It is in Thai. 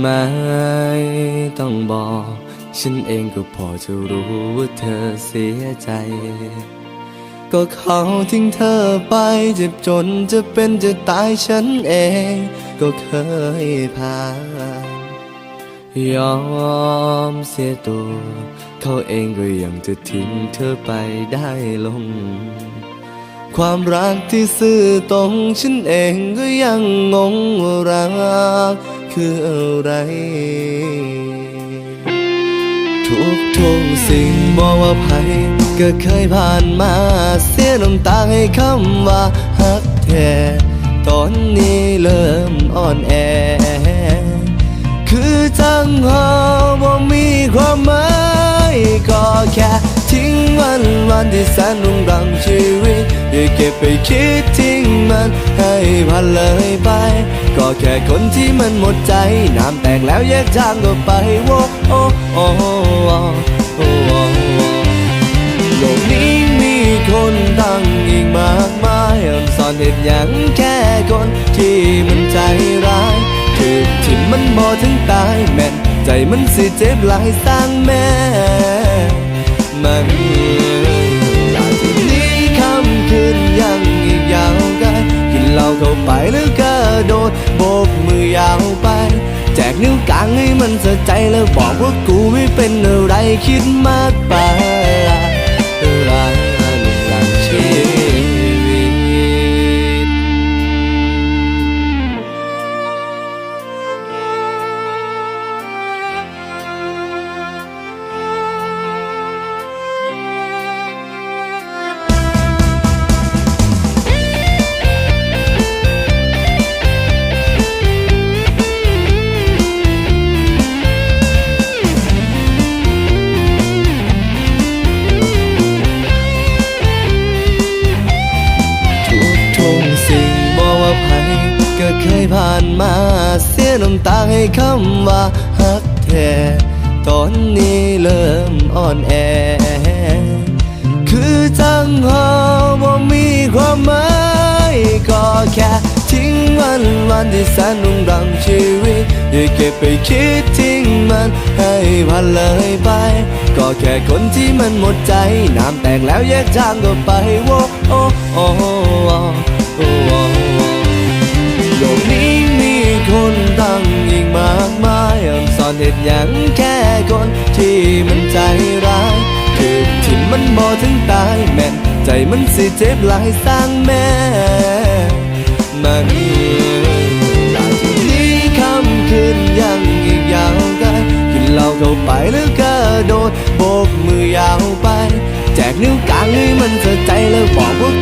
ไม่ต้องบอก ฉันเองก็พอจะรู้ว่าเธอเสียใจ ก็เขาทิ้งเธอไปเจ็บจนจะเป็นจะตายฉันเอง ก็เคยผ่านยอมเสียตัว เขาเองก็ยังจะทิ้งเธอไปได้ลง ความรักที่ซื่อตรงฉันเองก็ยังงงรัก คืออะไร ทุกทุกสิ่งบอกว่าภัยก็เคยผ่านมา เสียน้ำตาให้คำว่าฮักแท้ตอนนี้เริ่มอ่อนแอ คือจังหาว่ามีความหมายก็แค่ทิ้งวันวันที่แสนรุ่งรังชีวิต อย่าเก็บไปคิดทิ้งมันให้ผ่านเลยไป ก็แค่คนที่มันหมดใจ น้ำแตกแล้วแยกทางก็ไปโอ้โอ้โอ้โอ้โอโลกนี้มีคนดังอีกมากมายอ่อนสอนเหตุอย่างแค่คนที่มันใจร้าย คือที่มันบอถึงตายแม่นใจมันสิเจ็บหลายสร้างแม่มันอยากที่นี้คำคืนยังอีกยาวไกลกินเหล้าเข้าไปแล้ว โดดโบกมือยาวไป แจกนิ้วกลางให้มันสะใจแล้วบอกว่ากูไม่เป็นอะไรคิดมากไป เคยผ่านมาเสียน้ำตาให้คำว่าฮักแท้ตอนนี้เริ่มอ่อนแอ คือจังหาว่ามีความหมายก็แค่ทิ้งวันวันที่แสนรุ่งรังชีวิตอย่าเก็บไปคิดทิ้งมันให้ผ่านเลยไป ก็แค่คนที่มันหมดใจ น้ำแตกแล้วแยกทางก็ไปโอ้โอ้โอ้โอ้โอ้ อนเหตุอย่างแค่คนที่มันใจร้ายคือที่มันบอถึงตายแม่นใจมันสิเจ็บหลายสร้างแม่มันอยากที่นี้คำคืนยังอีกยาวไกลกินเหล้าเข้าไปแล้วก็โดดโบกมือยาวไป แจกนิ้วกลางให้มันสะใจแล้วบอกว่า